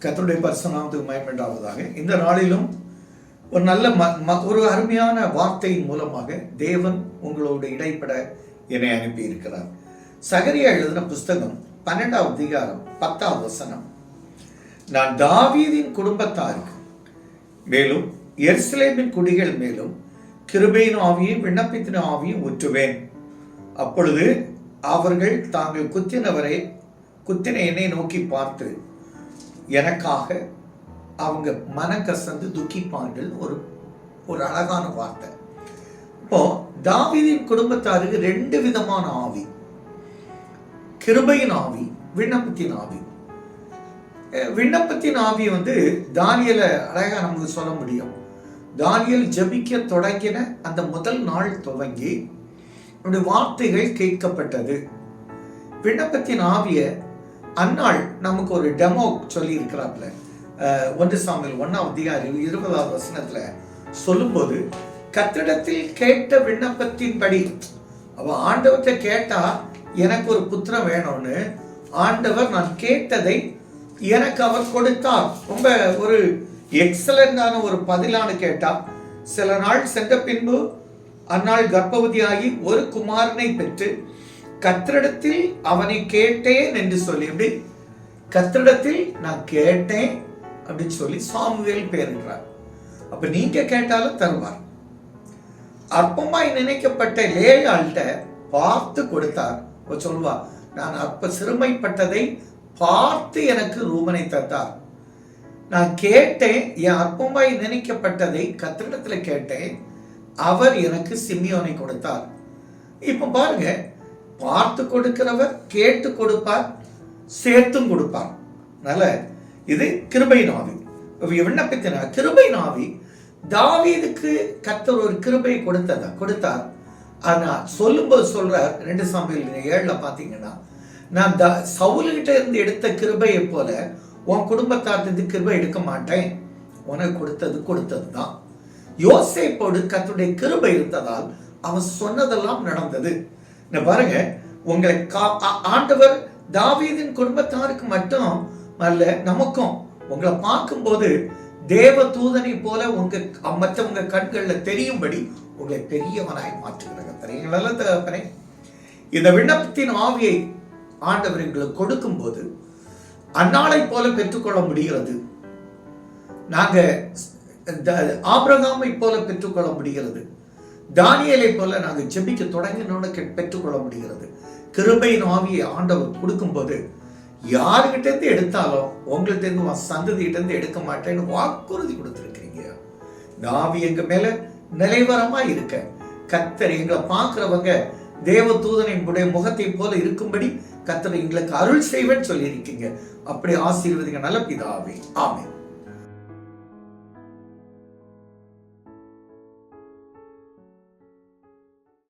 கத்தருடைய பரிசுநாமத்துக்கு மயமென்றாவதாக இந்த நாளிலும் ஒரு நல்ல ம ம- ஒரு அருமையான வார்த்தையின் மூலமாக தேவன் உங்களோடு இடைப்பட என்னை அனுப்பி இருக்கிறார் சகரியா எழுதின புஸ்தகம் பன்னெண்டாவது அதிகாரம் பத்தாவது வசனம். நான் தாவீதின் குடும்பத்தாருக்கு மேலும் எருசலேமின் குடிகள் மேலும் கிருபையின் ஆவியும் விண்ணப்பத்தின் ஆவியும் ஊற்றுவேன். அப்பொழுது அவர்கள் தாங்கள் குத்தினவரை குத்தின என்னை நோக்கி பார்த்து எனக்காக அவங்க மன கசந்து துக்கிப்பார்கள். ஒரு ஒரு அழகான வார்த்தை. இப்போ தாவிதின் குடும்பத்தாருக்கு ரெண்டு விதமான ஆவி. கிருபையின் ஆவி விண்ணப்பத்தின் ஆவி. விண்ணப்பத்தின் ஆவி வந்து தானியலை அழகா நமக்கு சொல்ல முடியும். தானியல் ஜபிக்க தொடங்கின அந்த முதல் நாள் துவங்கி என்னுடைய வார்த்தைகள் கேட்கப்பட்டது. விண்ணப்பத்தின் ஆவிய அந்நாள் நமக்கு ஒரு டெமோ சொல்லி இருக்கிறாப்ல ஒன்று சாமியில் ஒன்னாம் அதிகாரி இருபதாவது வசனத்துல சொல்லும்போது கத்திடத்தில் கேட்ட விண்ணப்பத்தின்படி அவ ஆண்டவர்கிட்ட கேட்டா எனக்கு ஒரு புத்திரம் வேணும்னு. ஆண்டவர் நான் கேட்டதை எனக்கு அவர் கொடுத்தார். ரொம்ப ஒரு எக்ஸலண்டான ஒரு பதிலான கேட்டா சில நாள் சென்ற பின்பு அந்நாள் கர்ப்பவதியாகி ஒரு குமாரனை பெற்று கத்திரிடத்தில் அவனை கேட்டேன் என்று சொல்லி எப்படி? கத்திரிடத்தில் நான் கேட்டேன் அப்படின்னு சொல்லி சாமுவேல் பேருகிறார். அப்ப நீங்க கேட்டாலும் தருவார். அற்பமாய் நினைக்கப்பட்ட லேயாள்கிட்ட பார்த்து கொடுத்தார். சொல்வா நான் அற்ப சிறுமைப்பட்டதை பார்த்து எனக்கு ரூமனை தந்தார். நான் கேட்டேன் என் அற்பமாய் நினைக்கப்பட்டதை கத்திரிடத்துல கேட்டேன். அவர் எனக்கு சிம்மியோனை கொடுத்தார். இப்ப பாருங்க பார்த்து கொடுக்கிறவர் கேட்டு கொடுப்பார் சேர்த்தும் கொடுப்பார். அதனால இது கிருபை நாவி. விண்ணப்பித்தினார் கிருபை நாவி. தாவீதுக்கு கத்தர் ஒரு கிருபை கொடுத்ததா? கொடுத்தார். ஆனா சொல்லும்போது சொல்றார் ரெண்டு சமையல் ஏழுல பாத்தீங்கன்னா நான் த சவுலுகிட்ட இருந்து எடுத்த கிருபையை போல உன் குடும்பத்தார்த்து கிருபை எடுக்க மாட்டேன். உனக்கு கொடுத்தது கொடுத்தது தான் யோசேப்போடு கத்துடைய கிருபை இருந்ததால் அவன் சொன்னதெல்லாம் நடந்தது. பாருங்க உங்களை கா- ஆ- ஆண்டவர் தாவீதின் குடும்பத்தாருக்கு மட்டும் அல்ல நமக்கும். உங்களை பார்க்கும்போது தேவ தூதனை போல உங்க மற்றவங்க கண்கள்ல தெரியும்படி உங்களை பெரியவனாய் மாற்றுகிறார் தகப்பனே? இந்த விண்ணப்பத்தின் ஆவியை ஆண்டவர் எங்களுக்கு கொடுக்கும் போது அந்நாளை போல பெற்றுக்கொள்ள முடிகிறது. நாங்க ஆபிரகாமை போல பெற்றுக்கொள்ள முடிகிறது. தானியலை போல நாங்க ஜெபிக்க தொடங்கினோட பெற்றுக்கொள்ள முடிகிறது. கிருபையின் ஆவியை ஆண்டவர் கொடுக்கும்போது யாருக்கிட்டேருந்து எடுத்தாலும் உங்கள்கிட்டருந்து சந்ததியிட்டேருந்து இருந்து எடுக்க மாட்டேன்னு வாக்குறுதி கொடுத்துருக்கீங்க இந்த ஆவி எங்க மேல நிலைவரமா இருக்க. கத்தர் எங்களை பார்க்குறவங்க தேவ தூதனின் முகத்தை போல இருக்கும்படி கத்தர் எங்களுக்கு அருள் செய்வேன்னு சொல்லியிருக்கீங்க. அப்படி ஆசீர்வதிங்க நல்ல பிதாவே. ஆமே